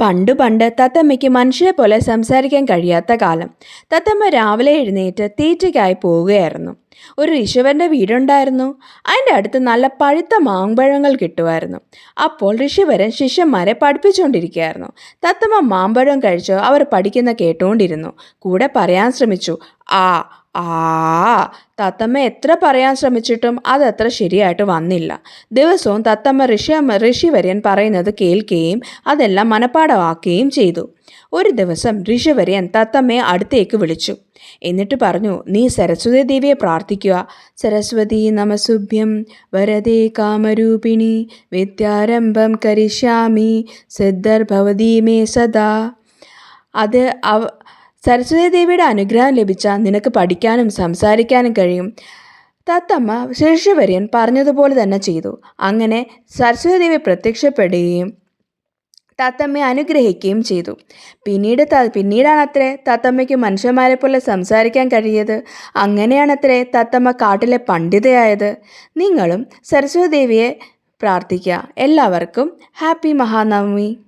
പണ്ടു പണ്ട് തത്തമ്മയ്ക്ക് മനുഷ്യരെ പോലെ സംസാരിക്കാൻ കഴിയാത്ത കാലം. തത്തമ്മ രാവിലെ എഴുന്നേറ്റ് തീറ്റയ്ക്കായി പോവുകയായിരുന്നു. ഒരു ഋഷിവന്റെ വീടുണ്ടായിരുന്നു. അതിന്റെ അടുത്ത് നല്ല പഴുത്ത മാമ്പഴങ്ങൾ കിട്ടുമായിരുന്നു. അപ്പോൾ ഋഷിവരൻ ശിഷ്യന്മാരെ പഠിപ്പിച്ചുകൊണ്ടിരിക്കുകയായിരുന്നു തത്തമ്മ മാമ്പഴം കഴിച്ച് അവർ പഠിക്കുന്ന കേട്ടുകൊണ്ടിരുന്നു കൂടെ പറയാൻ ശ്രമിച്ചു. ആ ആ തത്തമ്മ എത്ര പറയാൻ ശ്രമിച്ചിട്ടും അതത്ര ശരിയായിട്ട് വന്നില്ല. ദിവസവും തത്തമ്മ ഋഷി ഋഷിവര്യൻ പറയുന്നത് കേൾക്കുകയും അതെല്ലാം മനപ്പാടമാക്കുകയും ചെയ്തു. ഒരു ദിവസം ഋഷിവര്യൻ തത്തമ്മയെ അടുത്തേക്ക് വിളിച്ചു. എന്നിട്ട് പറഞ്ഞു നീ സരസ്വതി ദേവിയെ പ്രാർത്ഥിക്കുക. സരസ്വതി നമസുഭ്യം വരദേ കാമരൂപിണി. വിദ്യാരംഭം കരിഷ്യാമി. സിദ്ധർഭവതി മേ സദാ. അത് അവ സരസ്വതി ദേവിയുടെ അനുഗ്രഹം ലഭിച്ചാൽ നിനക്ക് പഠിക്കാനും സംസാരിക്കാനും കഴിയും. തത്തമ്മ ശിഷ്യവര്യൻ പറഞ്ഞതുപോലെ തന്നെ ചെയ്തു. അങ്ങനെ സരസ്വതി ദേവി പ്രത്യക്ഷപ്പെടുകയും തത്തമ്മയെ അനുഗ്രഹിക്കുകയും ചെയ്തു. പിന്നീട് പിന്നീടാണത്രേ തത്തമ്മയ്ക്ക് മനുഷ്യന്മാരെ പോലെ സംസാരിക്കാൻ കഴിയത്. അങ്ങനെയാണത്രേ തത്തമ്മ കാട്ടിലെ പണ്ഡിതയായത്. നിങ്ങളും സരസ്വതി ദേവിയെ പ്രാർത്ഥിക്കുക. എല്ലാവർക്കും ഹാപ്പി മഹാനവമി.